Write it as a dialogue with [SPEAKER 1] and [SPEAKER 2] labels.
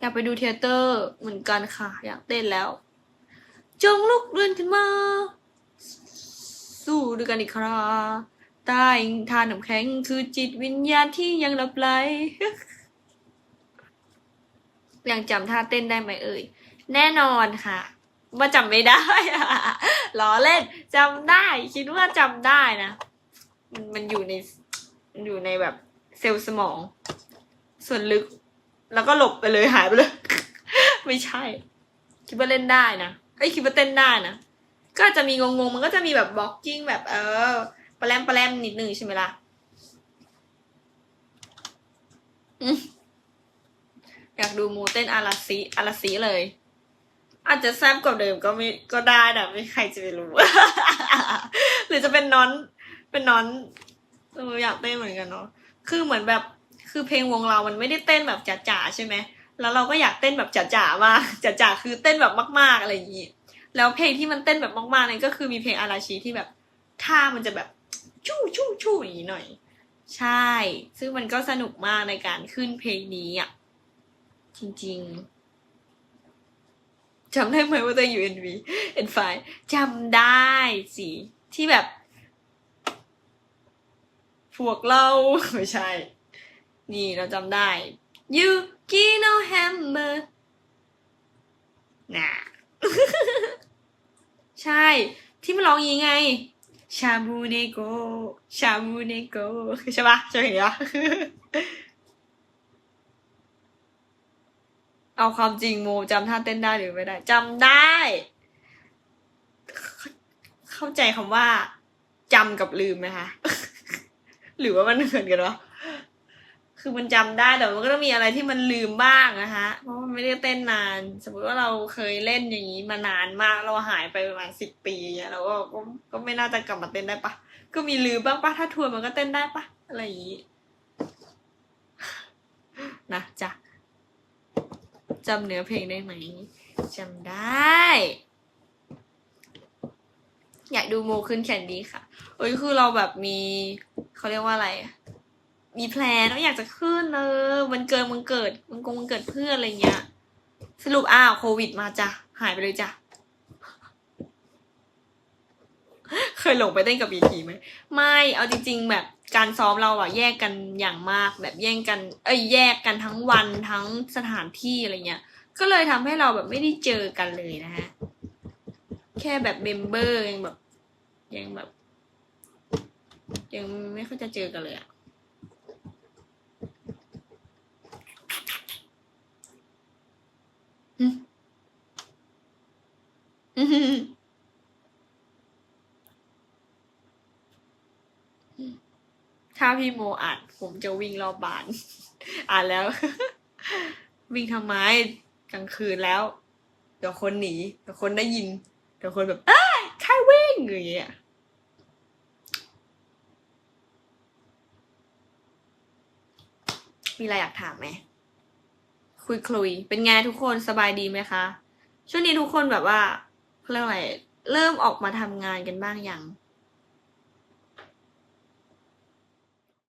[SPEAKER 1] อยากไปดูเทเตอร์เหมือนกันค่ะ อยากเต้นแล้ว จงลุกเดินขึ้นมา สู้ด้วยกันอีกคราใต้ทานน้ำแข็งคือจิตวิญญาณที่ยังหลับไหลยังจำท่าเต้นได้ไหมเอ่ย แน่นอนค่ะ ว่าจำไม่ได้ล้อเล่นจำได้ คิดว่าจำได้นะ มันมันอยู่ในมันอยู่ในแบบเซลล์สมอง ส่วนลึก แล้วก็หลบไปเลยหายไปเลย ไม่ใช่ คิดว่าเล่นได้นะไอ้คิดว่าเต้นได้นะก็จะมีงงๆ มันก็จะมีแบบบล็อกกิ้งแบบเออปลาแรมปลาแรมนิดนึงใช่ไหมล่ะอยากดูโมเต้นอาราซีอาราซีเลย อาจจะแซบกว่าเดิมก็ไม่ก็ได้นะไม่ใครจะไปรู้ หรือจะเป็นนอน เป็นนอนอยากเต้นเหมือนกันเนาะคือเหมือนแบบ คือเพลงวงเรามันไม่ได้เต้นแบบจ๋าๆใช่ไหมแล้วเราก็อยากเต้นแบบจ๋าๆมากจ๋าๆคือเต้นแบบมาก ๆอะไรอย่างนี้แล้วเพลงที่มันเต้นแบบมากๆนี่ยก็คือมีเพลงอาราชีที่แบบท่ามันจะแบบชู่ชู่ชู่อย่างนี้หน่อย ใช่ ซึ่งมันก็สนุกมากในการขึ้นเพลงนี้อะจริงๆจำได้ไหมว่าตัวอยู่ NV N5 จำได้สิที่แบบพวกเราไม่ใช่ นี่เราจำได้ You get no hammer น่ะใช่ ที่มันร้องยางไง ชาบูเนโก ชาบูเนโก ใช่ปะใช่ไหมยเอาความจริงโมจำท่าเต้นได้หรือไม่ได้จำได้ เข้าใจคำว่าจำกับลืมไหมคะ หรือว่ามันเหมือนกันวะ คือมันจำได้แต่มันก็ต้องมีอะไรที่มันลืมบ้างนะคะเพราะมันไม่ได้เต้นนาน สมมติว่าเราเคยเล่นอย่างนี้มานานมากเราหายไปประมาณสิบปีเงี้ยเราก็ก็ไม่น่าจะกลับมาเต้นได้ปะก็มีลืมบ้างปะถ้าทัวร์มันก็เต้นได้ปะอะไรอย่างนี้นะจ้ะจำเนื้อเพลงได้ไหมจำได้ อยากดูโมขึ้นแคนดี้ค่ะเอ้ยคือเราแบบมีเขาเรียกว่าอะไร มีแพลนว่าอยากจะขึ้นเออมันเกิดมันเกิดมันกงมันเกิดเพื่อนอะไรเงี้ย สรุปอ้าวโควิดมาจ้ะหายไปเลยจ้ะเคยหลงไปเต้นกับบีทีไหมไม่เอาจริง ๆ แบบการซ้อมเราอะแยกกันอย่างมาก แบบแย่งกัน เอ้ยแยกกันทั้งวันทั้งสถานที่อะไรเงี้ย ก็เลยทำให้เราแบบไม่ได้เจอกันเลยนะฮะแค่แบบเมมเบอร์ยังแบบยังแบบยังไม่ค่อยจะเจอกันเลยอะ อืมอืม ถ้าพี่โมอ่านผมจะวิ่งรอบบ้าน อ่านแล้ว วิ่งทำไมกลางคืนแล้ว เดี๋ยวคนหนี เดี๋ยวคนได้ยิน เดี๋ยวคนแบบ เอ้ยใครวิ่งอย่างเงี้ยมีอะไรอยากถามไหมคุยคลุยๆเป็นไงทุกคนสบายดีไหมคะ ช่วงนี้ทุกคนแบบว่า เรียกว่อะไรเริ่มออกมาทำงานกันบ้างยัง